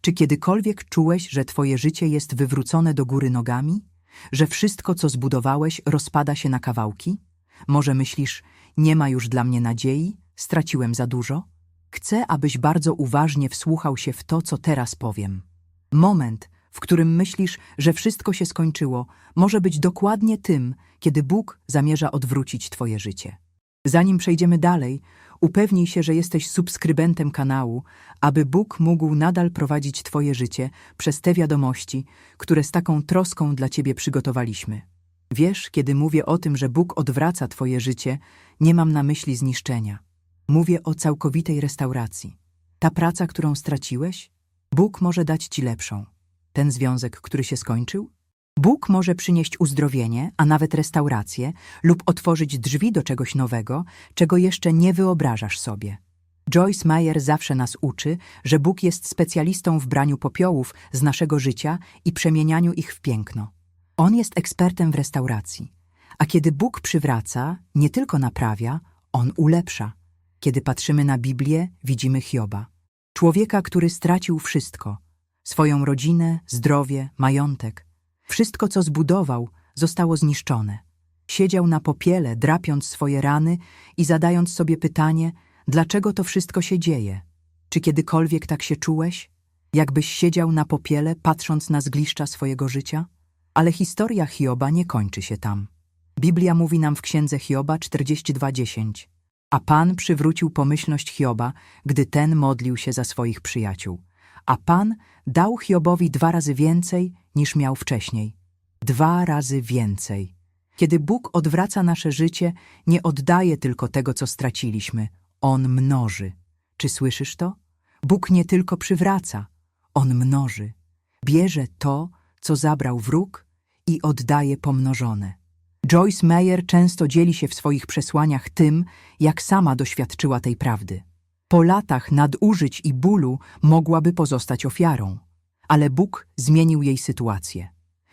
Czy kiedykolwiek czułeś, że twoje życie jest wywrócone do góry nogami? Że wszystko, co zbudowałeś, rozpada się na kawałki? Może myślisz, nie ma już dla mnie nadziei, straciłem za dużo? Chcę, abyś bardzo uważnie wsłuchał się w to, co teraz powiem. Moment, w którym myślisz, że wszystko się skończyło, może być dokładnie tym, kiedy Bóg zamierza odwrócić twoje życie. Zanim przejdziemy dalej, upewnij się, że jesteś subskrybentem kanału, aby Bóg mógł nadal prowadzić twoje życie przez te wiadomości, które z taką troską dla ciebie przygotowaliśmy. Wiesz, kiedy mówię o tym, że Bóg odwraca twoje życie, nie mam na myśli zniszczenia. Mówię o całkowitej restauracji. Ta praca, którą straciłeś, Bóg może dać ci lepszą. Ten związek, który się skończył? Bóg może przynieść uzdrowienie, a nawet restaurację, lub otworzyć drzwi do czegoś nowego, czego jeszcze nie wyobrażasz sobie. Joyce Meyer zawsze nas uczy, że Bóg jest specjalistą w braniu popiołów z naszego życia i przemienianiu ich w piękno. On jest ekspertem w restauracji. A kiedy Bóg przywraca, nie tylko naprawia, On ulepsza. Kiedy patrzymy na Biblię, widzimy Hioba. Człowieka, który stracił wszystko. Swoją rodzinę, zdrowie, majątek. Wszystko, co zbudował, zostało zniszczone. Siedział na popiele, drapiąc swoje rany i zadając sobie pytanie, dlaczego to wszystko się dzieje. Czy kiedykolwiek tak się czułeś? Jakbyś siedział na popiele, patrząc na zgliszcza swojego życia? Ale historia Hioba nie kończy się tam. Biblia mówi nam w księdze Hioba 42:10. A Pan przywrócił pomyślność Hioba, gdy ten modlił się za swoich przyjaciół. A Pan dał Hiobowi dwa razy więcej, niż miał wcześniej. Dwa razy więcej. Kiedy Bóg odwraca nasze życie, nie oddaje tylko tego, co straciliśmy. On mnoży. Czy słyszysz to? Bóg nie tylko przywraca, On mnoży. Bierze to, co zabrał wróg i oddaje pomnożone. Joyce Meyer często dzieli się w swoich przesłaniach tym, jak sama doświadczyła tej prawdy. Po latach nadużyć i bólu mogłaby pozostać ofiarą, ale Bóg zmienił jej sytuację.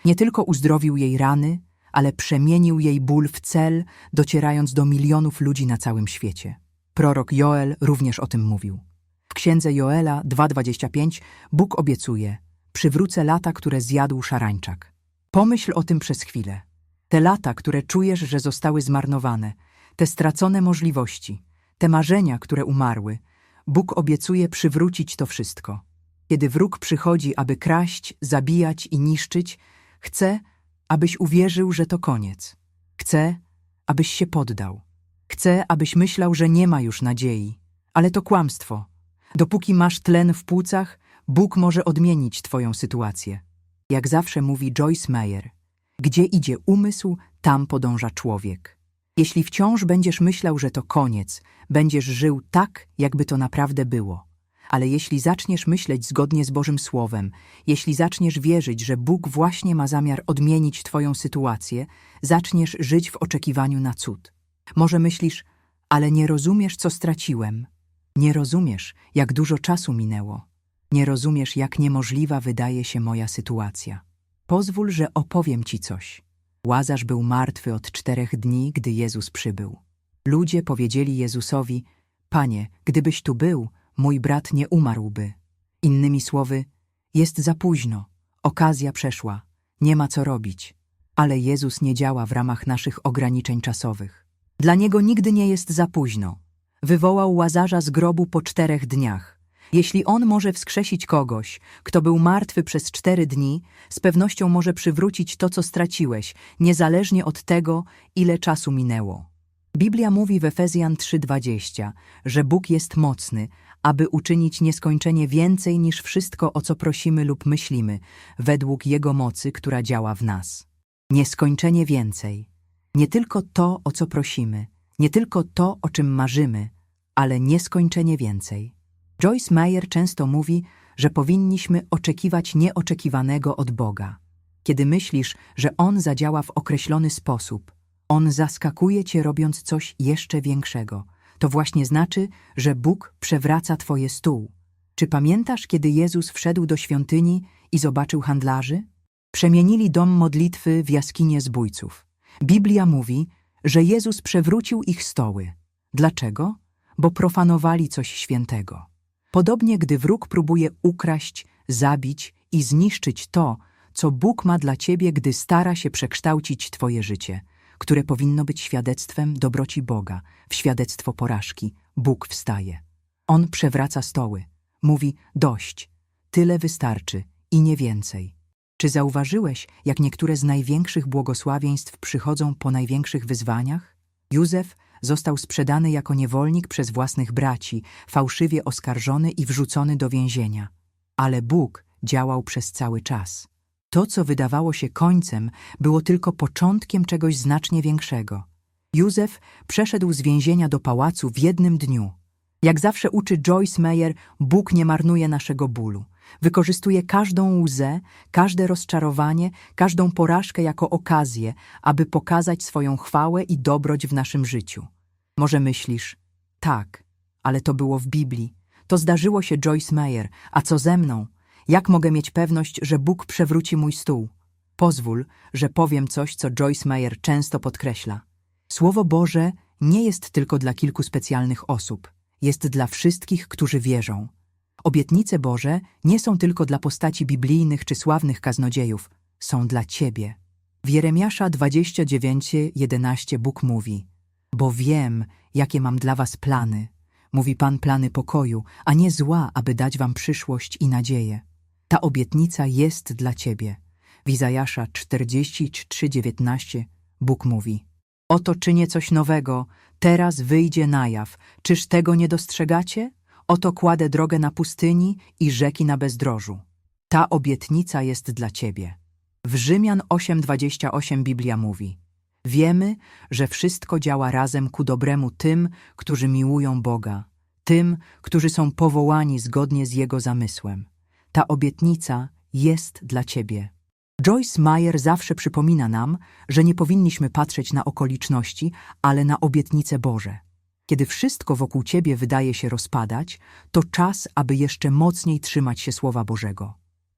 Nie tylko uzdrowił jej rany, ale przemienił jej ból w cel, docierając do milionów ludzi na całym świecie. Prorok Joel również o tym mówił. W księdze Joela 2:25 Bóg obiecuje: Przywrócę lata, które zjadł szarańczak. Pomyśl o tym przez chwilę. Te lata, które czujesz, że zostały zmarnowane, te stracone możliwości, te marzenia, które umarły, Bóg obiecuje przywrócić to wszystko. Kiedy wróg przychodzi, aby kraść, zabijać i niszczyć, chce, abyś uwierzył, że to koniec. Chce, abyś się poddał. Chce, abyś myślał, że nie ma już nadziei. Ale to kłamstwo. Dopóki masz tlen w płucach, Bóg może odmienić twoją sytuację. Jak zawsze mówi Joyce Meyer, gdzie idzie umysł, tam podąża człowiek. Jeśli wciąż będziesz myślał, że to koniec, będziesz żył tak, jakby to naprawdę było. Ale jeśli zaczniesz myśleć zgodnie z Bożym Słowem, jeśli zaczniesz wierzyć, że Bóg właśnie ma zamiar odmienić Twoją sytuację, zaczniesz żyć w oczekiwaniu na cud. Może myślisz, ale nie rozumiesz, co straciłem. Nie rozumiesz, jak dużo czasu minęło. Nie rozumiesz, jak niemożliwa wydaje się moja sytuacja. Pozwól, że opowiem ci coś. Łazarz był martwy od czterech dni, gdy Jezus przybył. Ludzie powiedzieli Jezusowi, Panie, gdybyś tu był, mój brat nie umarłby. Innymi słowy, jest za późno, okazja przeszła, nie ma co robić. Ale Jezus nie działa w ramach naszych ograniczeń czasowych. Dla Niego nigdy nie jest za późno. Wywołał Łazarza z grobu po czterech dniach. Jeśli On może wskrzesić kogoś, kto był martwy przez cztery dni, z pewnością może przywrócić to, co straciłeś, niezależnie od tego, ile czasu minęło. Biblia mówi w Efezjan 3:20, że Bóg jest mocny, aby uczynić nieskończenie więcej niż wszystko, o co prosimy lub myślimy, według Jego mocy, która działa w nas. Nieskończenie więcej. Nie tylko to, o co prosimy, nie tylko to, o czym marzymy, ale nieskończenie więcej. Joyce Meyer często mówi, że powinniśmy oczekiwać nieoczekiwanego od Boga. Kiedy myślisz, że On zadziała w określony sposób, On zaskakuje cię robiąc coś jeszcze większego. To właśnie znaczy, że Bóg przewraca twoje stół. Czy pamiętasz, kiedy Jezus wszedł do świątyni i zobaczył handlarzy? Przemienili dom modlitwy w jaskinię zbójców. Biblia mówi, że Jezus przewrócił ich stoły. Dlaczego? Bo profanowali coś świętego. Podobnie, gdy wróg próbuje ukraść, zabić i zniszczyć to, co Bóg ma dla ciebie, gdy stara się przekształcić twoje życie, które powinno być świadectwem dobroci Boga, w świadectwo porażki. Bóg wstaje. On przewraca stoły. Mówi: Dość, tyle wystarczy i nie więcej. Czy zauważyłeś, jak niektóre z największych błogosławieństw przychodzą po największych wyzwaniach? Józef został sprzedany jako niewolnik przez własnych braci, fałszywie oskarżony i wrzucony do więzienia. Ale Bóg działał przez cały czas. To, co wydawało się końcem, było tylko początkiem czegoś znacznie większego. Józef przeszedł z więzienia do pałacu w jednym dniu. Jak zawsze uczy Joyce Meyer, Bóg nie marnuje naszego bólu. Wykorzystuje każdą łzę, każde rozczarowanie, każdą porażkę jako okazję, aby pokazać swoją chwałę i dobroć w naszym życiu. Może myślisz, tak, ale to było w Biblii. To zdarzyło się Joyce Meyer, a co ze mną? Jak mogę mieć pewność, że Bóg przewróci mój stół? Pozwól, że powiem coś, co Joyce Meyer często podkreśla. Słowo Boże nie jest tylko dla kilku specjalnych osób, jest dla wszystkich, którzy wierzą. Obietnice Boże nie są tylko dla postaci biblijnych czy sławnych kaznodziejów, są dla Ciebie. W Jeremiasza 29:11 Bóg mówi: Bo wiem, jakie mam dla was plany. Mówi Pan plany pokoju, a nie zła, aby dać wam przyszłość i nadzieję. Ta obietnica jest dla Ciebie. W Izajasza 43:19 Bóg mówi: Oto czynię coś nowego, teraz wyjdzie na jaw. Czyż tego nie dostrzegacie? Oto kładę drogę na pustyni i rzeki na bezdrożu. Ta obietnica jest dla Ciebie. W Rzymian 8:28 Biblia mówi: Wiemy, że wszystko działa razem ku dobremu tym, którzy miłują Boga, tym, którzy są powołani zgodnie z Jego zamysłem. Ta obietnica jest dla Ciebie. Joyce Meyer zawsze przypomina nam, że nie powinniśmy patrzeć na okoliczności, ale na obietnice Boże. Kiedy wszystko wokół Ciebie wydaje się rozpadać, to czas, aby jeszcze mocniej trzymać się Słowa Bożego.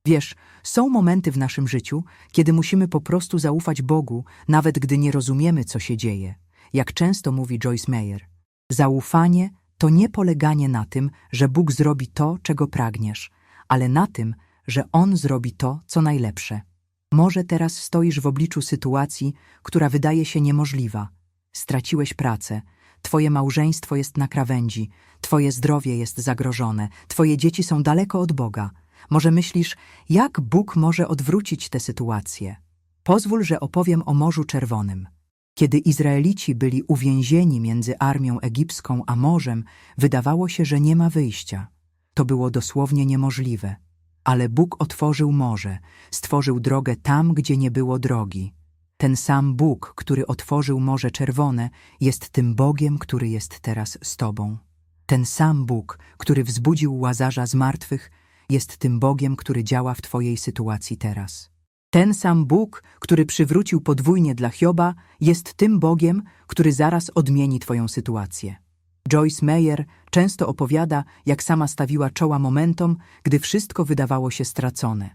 Wiesz, są momenty w naszym życiu, kiedy musimy po prostu zaufać Bogu, nawet gdy nie rozumiemy, co się dzieje. Jak często mówi Joyce Meyer, zaufanie to nie poleganie na tym, że Bóg zrobi to, czego pragniesz, ale na tym, że On zrobi to, co najlepsze. Może teraz stoisz w obliczu sytuacji, która wydaje się niemożliwa. Straciłeś pracę, twoje małżeństwo jest na krawędzi, twoje zdrowie jest zagrożone, twoje dzieci są daleko od Boga. Może myślisz, jak Bóg może odwrócić tę sytuację? Pozwól, że opowiem o Morzu Czerwonym. Kiedy Izraelici byli uwięzieni między armią egipską a morzem, wydawało się, że nie ma wyjścia. To było dosłownie niemożliwe. Ale Bóg otworzył morze, stworzył drogę tam, gdzie nie było drogi. Ten sam Bóg, który otworzył Morze Czerwone, jest tym Bogiem, który jest teraz z Tobą. Ten sam Bóg, który wzbudził Łazarza z martwych, jest tym Bogiem, który działa w Twojej sytuacji teraz. Ten sam Bóg, który przywrócił podwójnie dla Hioba, jest tym Bogiem, który zaraz odmieni Twoją sytuację. Joyce Meyer często opowiada, jak sama stawiła czoła momentom, gdy wszystko wydawało się stracone,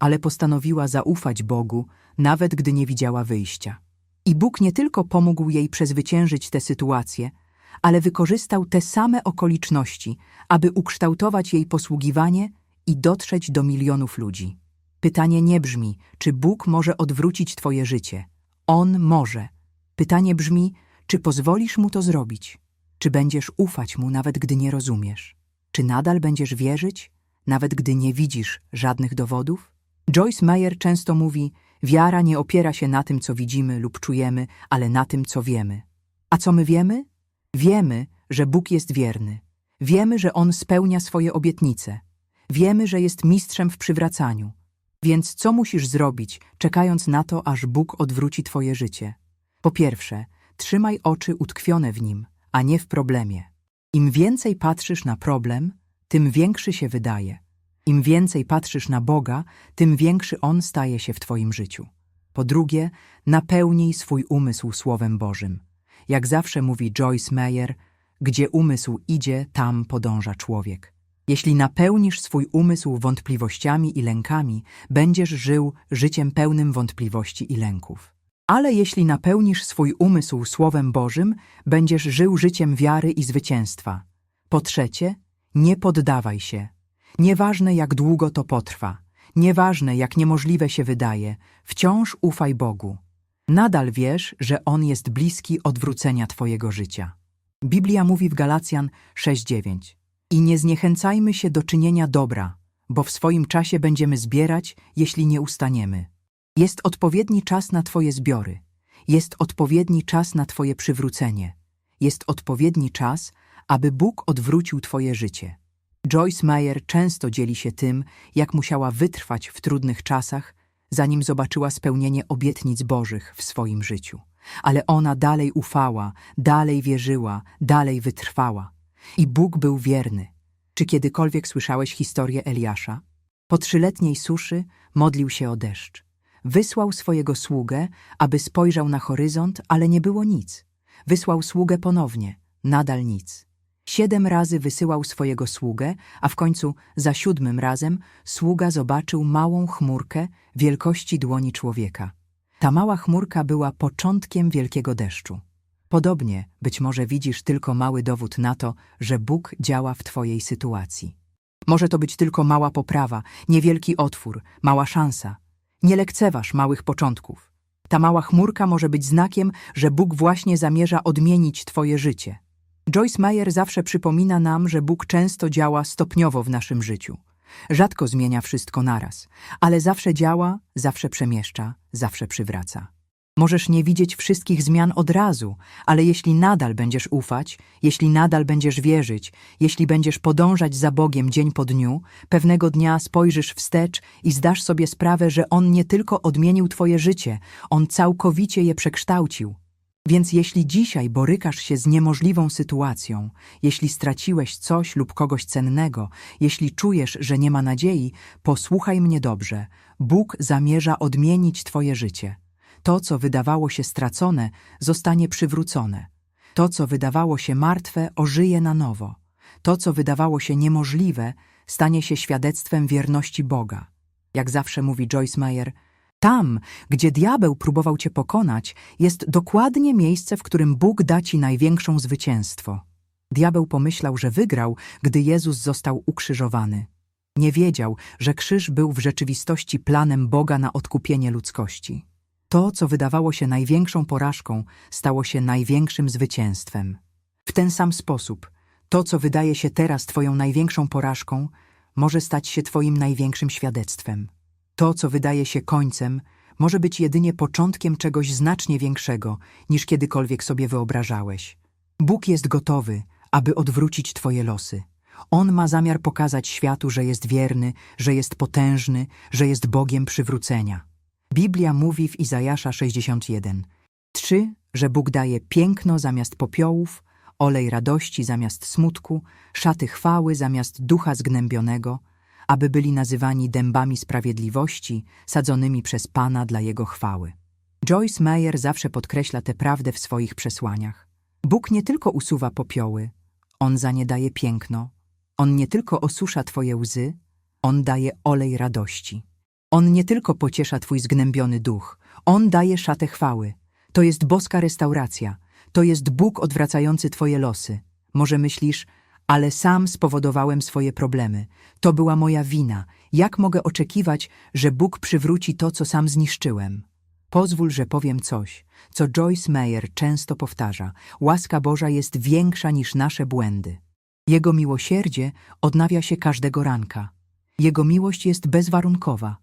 ale postanowiła zaufać Bogu, nawet gdy nie widziała wyjścia. I Bóg nie tylko pomógł jej przezwyciężyć tę sytuację, ale wykorzystał te same okoliczności, aby ukształtować jej posługiwanie i dotrzeć do milionów ludzi. Pytanie nie brzmi, czy Bóg może odwrócić Twoje życie. On może. Pytanie brzmi, czy pozwolisz Mu to zrobić? Czy będziesz ufać Mu, nawet gdy nie rozumiesz? Czy nadal będziesz wierzyć, nawet gdy nie widzisz żadnych dowodów? Joyce Meyer często mówi, wiara nie opiera się na tym, co widzimy lub czujemy, ale na tym, co wiemy. A co my wiemy? Wiemy, że Bóg jest wierny. Wiemy, że On spełnia swoje obietnice. Wiemy, że jest mistrzem w przywracaniu. Więc co musisz zrobić, czekając na to, aż Bóg odwróci Twoje życie? Po pierwsze, trzymaj oczy utkwione w Nim, a nie w problemie. Im więcej patrzysz na problem, tym większy się wydaje. Im więcej patrzysz na Boga, tym większy On staje się w Twoim życiu. Po drugie, napełnij swój umysł Słowem Bożym. Jak zawsze mówi Joyce Meyer, gdzie umysł idzie, tam podąża człowiek. Jeśli napełnisz swój umysł wątpliwościami i lękami, będziesz żył życiem pełnym wątpliwości i lęków. Ale jeśli napełnisz swój umysł Słowem Bożym, będziesz żył życiem wiary i zwycięstwa. Po trzecie, nie poddawaj się. Nieważne jak długo to potrwa, nieważne jak niemożliwe się wydaje, wciąż ufaj Bogu. Nadal wiesz, że On jest bliski odwrócenia Twojego życia. Biblia mówi w Galacjan 6:9 I nie zniechęcajmy się do czynienia dobra, bo w swoim czasie będziemy zbierać, jeśli nie ustaniemy. Jest odpowiedni czas na Twoje zbiory. Jest odpowiedni czas na Twoje przywrócenie. Jest odpowiedni czas, aby Bóg odwrócił Twoje życie. Joyce Meyer często dzieli się tym, jak musiała wytrwać w trudnych czasach, zanim zobaczyła spełnienie obietnic Bożych w swoim życiu. Ale ona dalej ufała, dalej wierzyła, dalej wytrwała. I Bóg był wierny. Czy kiedykolwiek słyszałeś historię Eliasza? Po trzyletniej suszy modlił się o deszcz. Wysłał swojego sługę, aby spojrzał na horyzont, ale nie było nic. Wysłał sługę ponownie, nadal nic. Siedem razy wysyłał swojego sługę, a w końcu za siódmym razem sługa zobaczył małą chmurkę wielkości dłoni człowieka. Ta mała chmurka była początkiem wielkiego deszczu. Podobnie być może widzisz tylko mały dowód na to, że Bóg działa w Twojej sytuacji. Może to być tylko mała poprawa, niewielki otwór, mała szansa. Nie lekceważ małych początków. Ta mała chmurka może być znakiem, że Bóg właśnie zamierza odmienić Twoje życie. Joyce Meyer zawsze przypomina nam, że Bóg często działa stopniowo w naszym życiu. Rzadko zmienia wszystko naraz, ale zawsze działa, zawsze przemieszcza, zawsze przywraca. Możesz nie widzieć wszystkich zmian od razu, ale jeśli nadal będziesz ufać, jeśli nadal będziesz wierzyć, jeśli będziesz podążać za Bogiem dzień po dniu, pewnego dnia spojrzysz wstecz i zdasz sobie sprawę, że On nie tylko odmienił Twoje życie, On całkowicie je przekształcił. Więc jeśli dzisiaj borykasz się z niemożliwą sytuacją, jeśli straciłeś coś lub kogoś cennego, jeśli czujesz, że nie ma nadziei, posłuchaj mnie dobrze. Bóg zamierza odmienić Twoje życie. To, co wydawało się stracone, zostanie przywrócone. To, co wydawało się martwe, ożyje na nowo. To, co wydawało się niemożliwe, stanie się świadectwem wierności Boga. Jak zawsze mówi Joyce Meyer, tam, gdzie diabeł próbował cię pokonać, jest dokładnie miejsce, w którym Bóg da ci największą zwycięstwo. Diabeł pomyślał, że wygrał, gdy Jezus został ukrzyżowany. Nie wiedział, że krzyż był w rzeczywistości planem Boga na odkupienie ludzkości. To, co wydawało się największą porażką, stało się największym zwycięstwem. W ten sam sposób, to, co wydaje się teraz Twoją największą porażką, może stać się Twoim największym świadectwem. To, co wydaje się końcem, może być jedynie początkiem czegoś znacznie większego, niż kiedykolwiek sobie wyobrażałeś. Bóg jest gotowy, aby odwrócić Twoje losy. On ma zamiar pokazać światu, że jest wierny, że jest potężny, że jest Bogiem przywrócenia. Biblia mówi w Izajasza 61. 3. Że Bóg daje piękno zamiast popiołów, olej radości zamiast smutku, szaty chwały zamiast ducha zgnębionego, aby byli nazywani dębami sprawiedliwości, sadzonymi przez Pana dla Jego chwały. Joyce Meyer zawsze podkreśla tę prawdę w swoich przesłaniach. Bóg nie tylko usuwa popioły, On za nie daje piękno. On nie tylko osusza Twoje łzy, On daje olej radości. On nie tylko pociesza Twój zgnębiony duch, On daje szatę chwały. To jest boska restauracja, to jest Bóg odwracający Twoje losy. Może myślisz, ale sam spowodowałem swoje problemy. To była moja wina. Jak mogę oczekiwać, że Bóg przywróci to, co sam zniszczyłem? Pozwól, że powiem coś, co Joyce Meyer często powtarza. Łaska Boża jest większa niż nasze błędy. Jego miłosierdzie odnawia się każdego ranka. Jego miłość jest bezwarunkowa.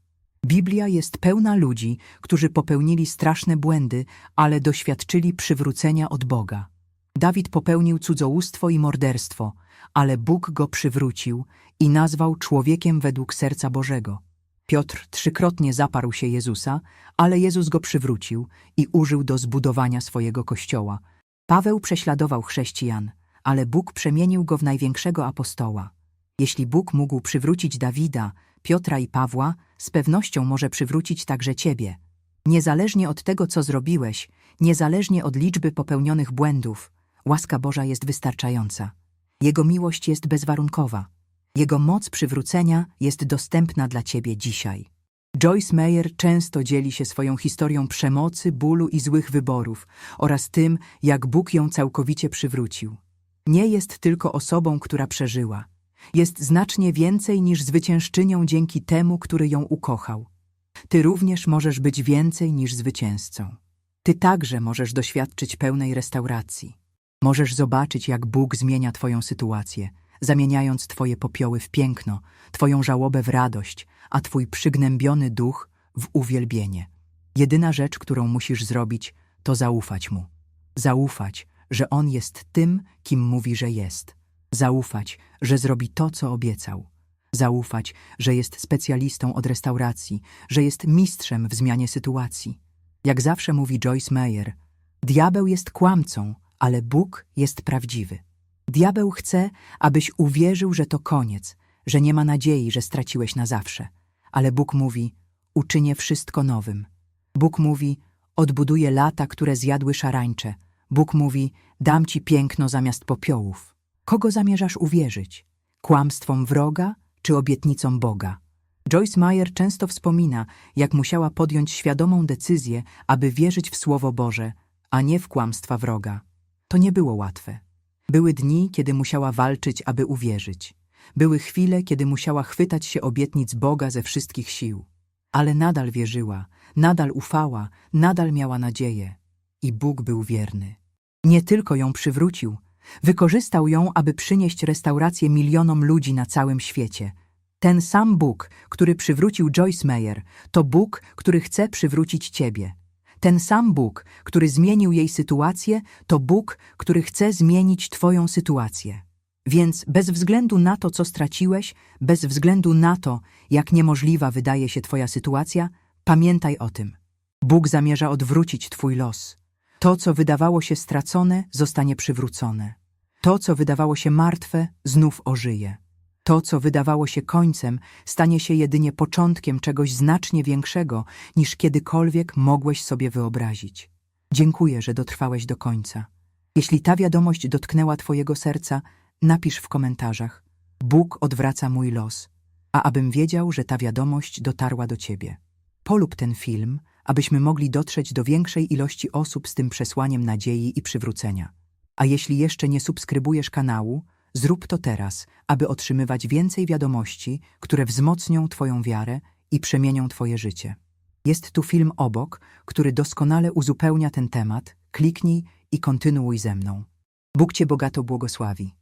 Biblia jest pełna ludzi, którzy popełnili straszne błędy, ale doświadczyli przywrócenia od Boga. Dawid popełnił cudzołóstwo i morderstwo, ale Bóg go przywrócił i nazwał człowiekiem według serca Bożego. Piotr trzykrotnie zaparł się Jezusa, ale Jezus go przywrócił i użył do zbudowania swojego kościoła. Paweł prześladował chrześcijan, ale Bóg przemienił go w największego apostoła. Jeśli Bóg mógł przywrócić Dawida, Piotra i Pawła, z pewnością może przywrócić także ciebie. Niezależnie od tego, co zrobiłeś, niezależnie od liczby popełnionych błędów, łaska Boża jest wystarczająca. Jego miłość jest bezwarunkowa. Jego moc przywrócenia jest dostępna dla ciebie dzisiaj. Joyce Meyer często dzieli się swoją historią przemocy, bólu i złych wyborów oraz tym, jak Bóg ją całkowicie przywrócił. Nie jest tylko osobą, która przeżyła. Jest znacznie więcej niż zwyciężczynią dzięki temu, który ją ukochał. Ty również możesz być więcej niż zwycięzcą. Ty także możesz doświadczyć pełnej restauracji. Możesz zobaczyć, jak Bóg zmienia Twoją sytuację, zamieniając Twoje popioły w piękno, Twoją żałobę w radość, a Twój przygnębiony duch w uwielbienie. Jedyna rzecz, którą musisz zrobić, to zaufać Mu. Zaufać, że On jest tym, kim mówi, że jest. Zaufać, że zrobi to, co obiecał. Zaufać, że jest specjalistą od restauracji, że jest mistrzem w zmianie sytuacji. Jak zawsze mówi Joyce Meyer, diabeł jest kłamcą, ale Bóg jest prawdziwy. Diabeł chce, abyś uwierzył, że to koniec, że nie ma nadziei, że straciłeś na zawsze. Ale Bóg mówi, uczynię wszystko nowym. Bóg mówi, odbuduję lata, które zjadły szarańcze. Bóg mówi, dam ci piękno zamiast popiołów. Kogo zamierzasz uwierzyć? Kłamstwom wroga czy obietnicom Boga? Joyce Meyer często wspomina, jak musiała podjąć świadomą decyzję, aby wierzyć w Słowo Boże, a nie w kłamstwa wroga. To nie było łatwe. Były dni, kiedy musiała walczyć, aby uwierzyć. Były chwile, kiedy musiała chwytać się obietnic Boga ze wszystkich sił. Ale nadal wierzyła, nadal ufała, nadal miała nadzieję. I Bóg był wierny. Nie tylko ją przywrócił, wykorzystał ją, aby przynieść restaurację milionom ludzi na całym świecie. Ten sam Bóg, który przywrócił Joyce Meyer, to Bóg, który chce przywrócić ciebie. Ten sam Bóg, który zmienił jej sytuację, to Bóg, który chce zmienić Twoją sytuację. Więc bez względu na to, co straciłeś, bez względu na to, jak niemożliwa wydaje się Twoja sytuacja, pamiętaj o tym. Bóg zamierza odwrócić Twój los. To, co wydawało się stracone, zostanie przywrócone. To, co wydawało się martwe, znów ożyje. To, co wydawało się końcem, stanie się jedynie początkiem czegoś znacznie większego, niż kiedykolwiek mogłeś sobie wyobrazić. Dziękuję, że dotrwałeś do końca. Jeśli ta wiadomość dotknęła Twojego serca, napisz w komentarzach: Bóg odwraca mój los, a abym wiedział, że ta wiadomość dotarła do Ciebie. Polub ten film, abyśmy mogli dotrzeć do większej ilości osób z tym przesłaniem nadziei i przywrócenia. A jeśli jeszcze nie subskrybujesz kanału, zrób to teraz, aby otrzymywać więcej wiadomości, które wzmocnią Twoją wiarę i przemienią Twoje życie. Jest tu film obok, który doskonale uzupełnia ten temat. Kliknij i kontynuuj ze mną. Bóg Cię bogato błogosławi.